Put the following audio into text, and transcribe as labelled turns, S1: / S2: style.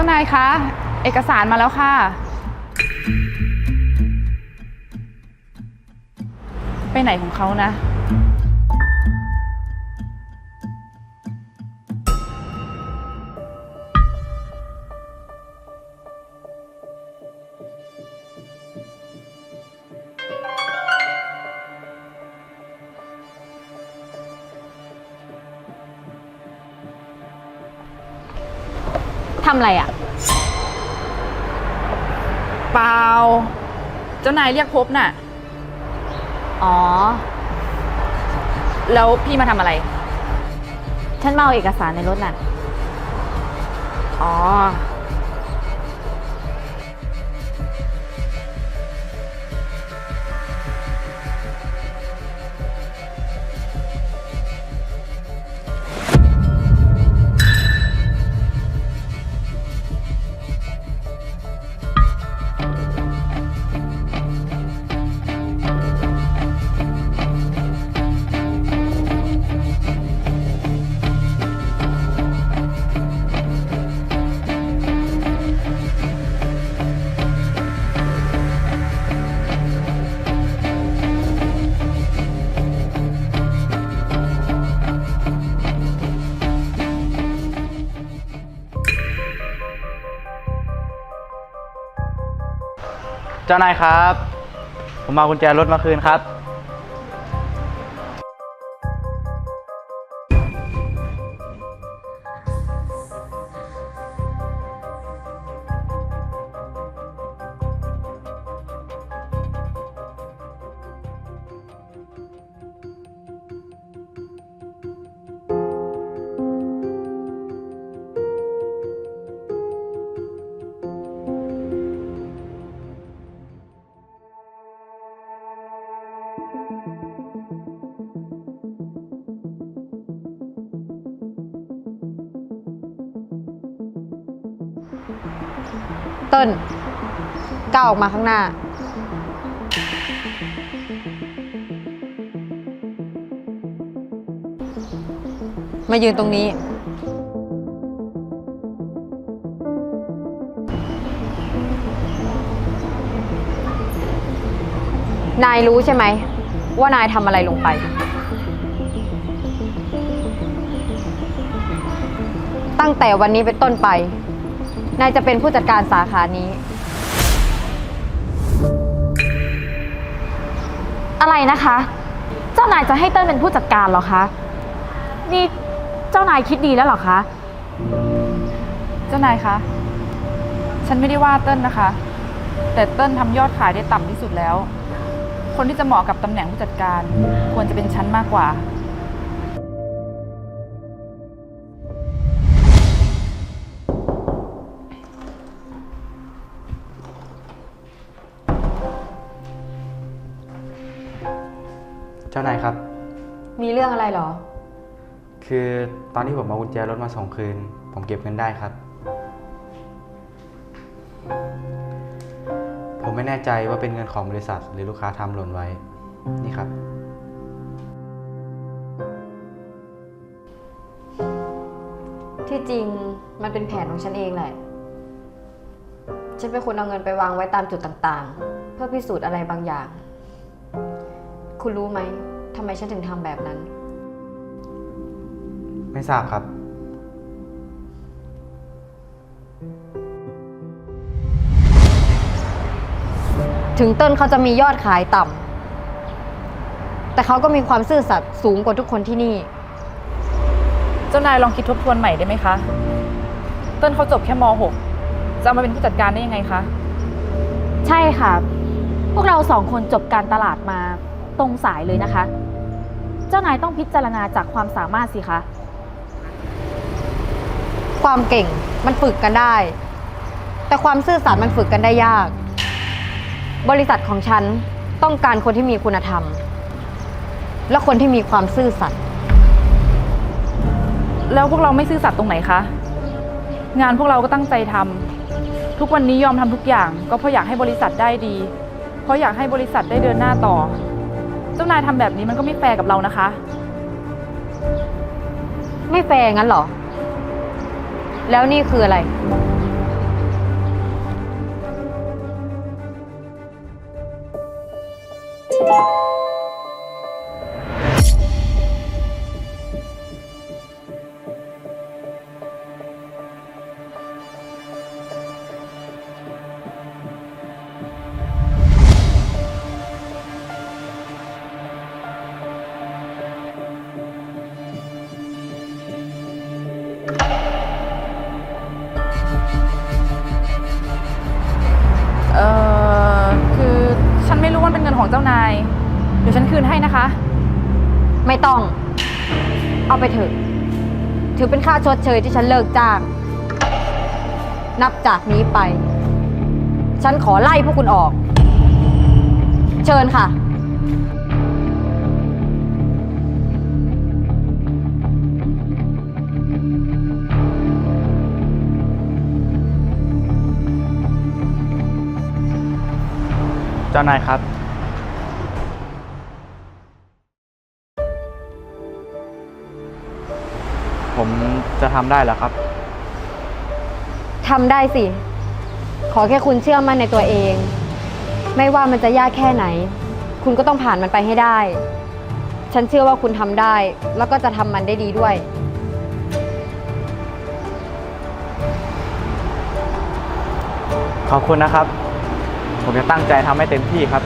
S1: จ้านายคะ เอกสารมาแล้วค่ะ ไปไหนของเขานะ
S2: ทำอะไรอะ่ะ
S1: เปล่า เจ้านายเรียกพบน่ะ
S2: อ๋อ
S1: แล้วพี่มาทำอะไร
S2: ฉันมาเอาเอกสารในรถน่ะ
S1: อ๋อ
S3: เจ้านายครับ ผมมากุญแจรถมาคืนครับ
S2: เติ้ลก้าวออกมาข้างหน้า มายืนตรงนี้ นายรู้ใช่ไหม ว่านายทำอะไรลงไป ตั้งแต่วันนี้เป็นต้นไป นายจะเป็นผู้จัดการสาขานี้
S4: อะไรนะคะ เจ้านายจะให้เติ้ลเป็นผู้จัดการเหรอคะ นี่เจ้านายคิดดีแล้วเหรอคะ
S1: เจ้านายคะ ฉันไม่ได้ว่าเติ้ลนะคะ แต่เติ้ลทำยอดขายได้ต่ำที่สุดแล้ว คนที่จะเหมาะกับตำแหน่งผู้จัดการ ควรจะเป็นฉันมากกว่า
S3: จ้านายครับ
S2: มีเรื่องอะไรเหรอ
S3: คือตอนที่ผมเอากุญแจรถมาส่งคืน ผมเก็บเงินได้ครับ ผมไม่แน่ใจว่าเป็นเงินของบริษัท หรือลูกค้าทำหล่นไว้ นี่ครับ
S2: ที่จริงมันเป็นแผนของฉันเองแหละ ฉันเป็นคนเอาเงินไปวางไว้ตามจุดต่างๆ เพื่อพิสูจน์อะไรบางอย่าง คุณรู้ไหมทำไมฉันถึงทำแบบนั้น
S3: ไม่ทราบครับ
S2: ถึงเติ้ลเขาจะมียอดขายต่ำแต่เขาก็มีความซื่อสัตย์สูงกว่าทุกคนที่นี่
S1: เจ้านายลองคิดทบทวนใหม่ได้ไหมคะ เติ้ลเขาจบแค่ม .6 จะเอามาเป็นผู้จัดการได้ยังไงคะ
S4: ใช่ค่ะ พวกเราสองคนจบการตลาดมา ตรงสายเลยนะคะ เจ้านายต้องพิจารณาจากความสามารถสิคะ
S2: ความเก่งมันฝึกกันได้ แต่ความซื่อสัตย์มันฝึกกันได้ยาก บริษัทของฉันต้องการคนที่มีคุณธรรม และคนที่มีความซื่อสัตย์
S1: แล้วพวกเราไม่ซื่อสัตย์ตรงไหนคะ งานพวกเราก็ตั้งใจทำทุกวันนี้ยอมทำทุกอย่าง ก็เพราะอยากให้บริษัทได้ดี เพราะอยากให้บริษัทได้เดินหน้าต่อเจ้านายทำแบบนี้มันก็ไม่แฟร์กับเรานะคะ
S2: ไม่แฟร์งั้นเหรอ แล้วนี่คืออะไร
S1: Thank you. เดี๋ยวฉันคืนให้นะคะ
S2: ไม่ต้อง เอาไปเถอะ ถือเป็นค่าชดเชยที่ฉันเลิกจ้าง นับจากนี้ไป ฉันขอไล่พวกคุณออก เชิญค่ะ
S3: เจ้านายครับ ผมจะทำได้แล้วครับ
S2: ทำได้สิ ขอแค่คุณเชื่อมั่นในตัวเอง ไม่ว่ามันจะยากแค่ไหน คุณก็ต้องผ่านมันไปให้ได้ ฉันเชื่อว่าคุณทำได้ แล้วก็จะทำมันได้ดีด้วย
S3: ขอบคุณนะครับ ผมจะตั้งใจทำให้เต็มที่ครับ